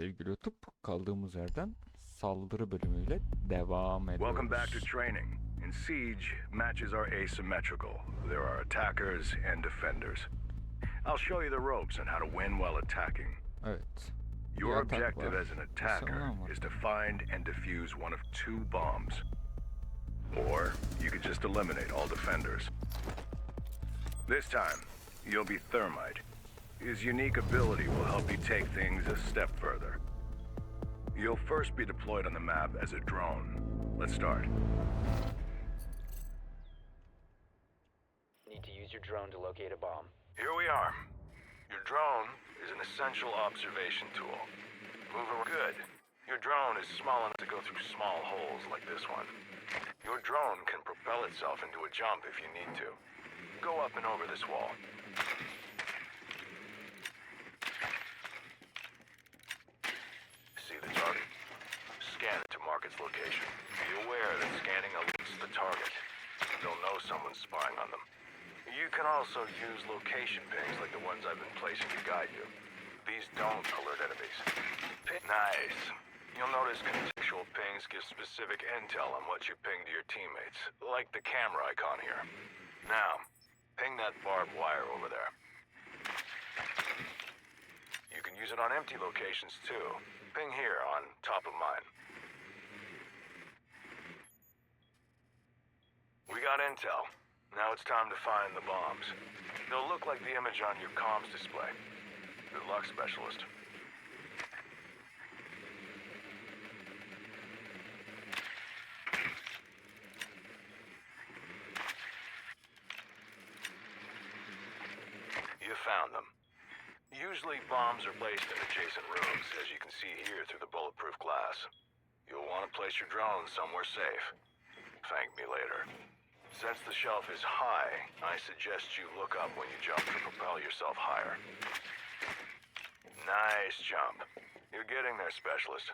sevgili YouTube. Kaldığımız yerden saldırı bölümüyle devam ediyoruz. Welcome back to training. In Siege, matches are asymmetrical. There are attackers and defenders. I'll show you the ropes on how to win while attacking. Evet. Your objective as an attacker is to find and defuse one of two bombs. Or you could just eliminate all defenders. This time, you'll be Thermite. His unique ability will help you take things a step further. You'll first be deployed on the map as a drone. Let's start. Need to use your drone to locate a bomb. Here we are. Your drone is an essential observation tool. Moving good. Your drone is small enough to go through small holes like this one. Your drone can propel itself into a jump if you need to. Go up and over this wall. See the target? Its location. Be aware that scanning alerts the target. They'll know someone's spying on them. You can also use location pings like the ones I've been placing to guide you. These don't alert enemies. Nice. You'll notice contextual pings give specific intel on what you ping to your teammates, like the camera icon here. Now, ping that barbed wire over there. You can use it on empty locations too. Ping here on top of mine. We got intel. Now it's time to find the bombs. They'll look like the image on your comms display. Good luck, Specialist. You found them. Usually bombs are placed in adjacent rooms, as you can see here through the bulletproof glass. You'll want to place your drone somewhere safe. Thank me later. Since the shelf is high, I suggest you look up when you jump to propel yourself higher. Nice jump. You're getting there, Specialist.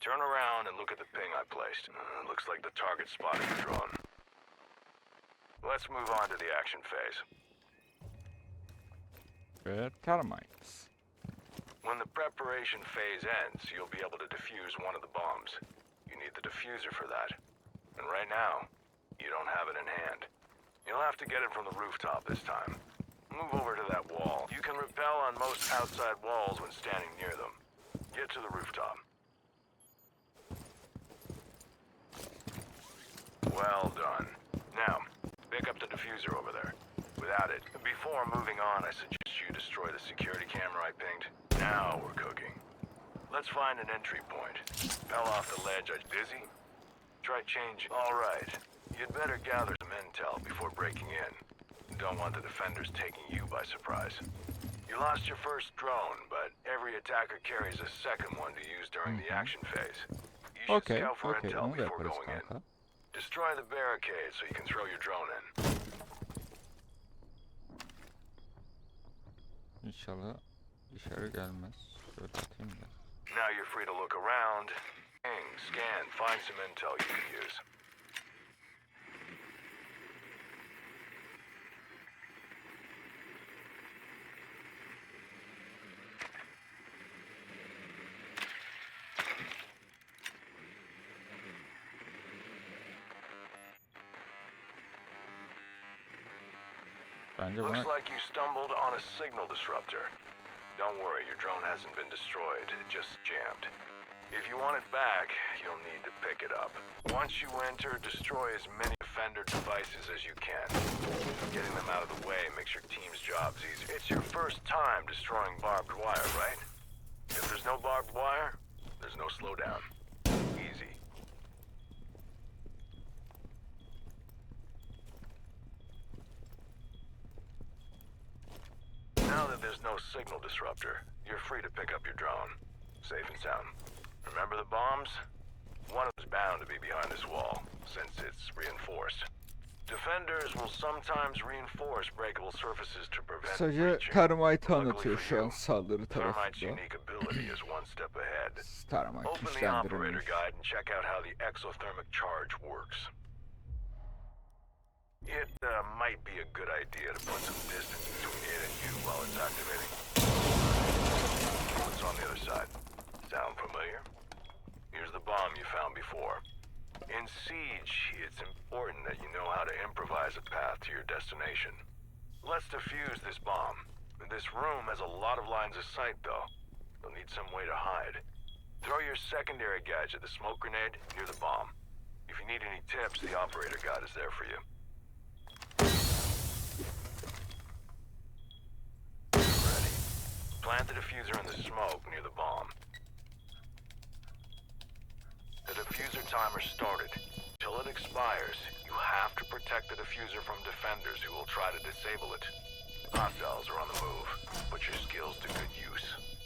Turn around and look at the ping I placed. Uh, looks like the target spotted your drone. Let's move on to the action phase. Ve Termites. When the preparation phase ends, you'll be able to defuse one of the bombs. You need the diffuser for that. And right now, you don't have it in hand. You'll have to get it from the rooftop this time. Move over to that wall. You can rappel on most outside walls when standing near them. Get to the rooftop. Well done. Now, pick up the diffuser over there. Without it, before moving on, I suggest you destroy the security camera I pinged. Now we're cooking. Let's find an entry point. Fell off the ledge. I dizzy? Try change. All right. You'd better gather some intel before breaking in. Don't want the defenders taking you by surprise. You lost your first drone, but every attacker carries a second one to use during the action phase. You should Okey, scout for okey. intel before going in. kanka. Destroy the barricade so you can throw your drone in. İnşallah dışarı gelmez. Şöyle atayım da. Now you're free to look around, ping, scan, find some intel you can use. Bence buna Looks like you stumbled on a signal disruptor. Don't worry, your drone hasn't been destroyed, it just jammed. If you want it back, you'll need to pick it up. Once you enter, destroy as many offender devices as you can. Getting them out of the way makes your team's jobs easier. It's your first time destroying barbed wire, right? If there's no barbed wire, there's no slowdown. Easy. Now that there's no signal disruptor, you're free to pick up your drone. Safe and sound. Remember the bombs? One of them's bound to be behind this wall, since it's reinforced. Defenders will sometimes reinforce breakable surfaces to prevent Kısaca breaching. Termite Luckily anlatıyor for şu an saldırı tarafında. unique ability is one step ahead. Open the operator guide and check out how the exothermic charge works. It uh, might be a good idea to put some distance between it and you while it's activating. What's on the other side? Sound familiar? Here's the bomb you found before. In Siege, it's important that you know how to improvise a path to your destination. Let's defuse this bomb. This room has a lot of lines of sight, though. You'll need some way to hide. Throw your secondary gadget, the smoke grenade, near the bomb. If you need any tips, the operator guide is there for you. Diffuser in the smoke near the bomb. The diffuser timer started. Till it expires, you have to protect the diffuser from defenders who will try to disable it. Hostiles are on the move. Put your skills to good use.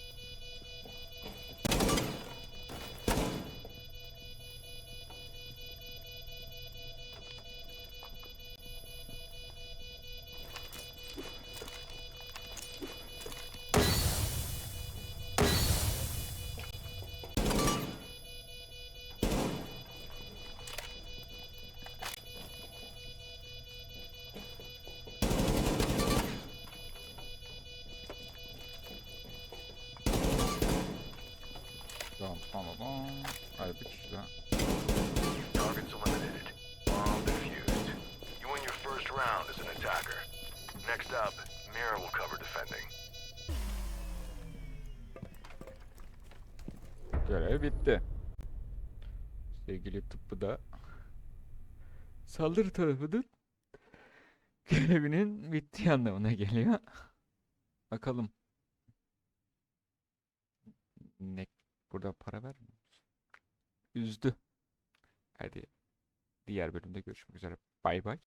Tamam tamam tamam. Hadi bir kişi daha. Targets eliminated. Bomb defused. You win your first round as an attacker. Next up, Mira will cover defending. Görev bitti. Sevgili tıbbı da saldırı tarafının görevinin bittiği anlamına geliyor. Bakalım. Ne burada para vermiyor musun? Üzdü. Hadi diğer bölümde görüşmek üzere. Bay bay.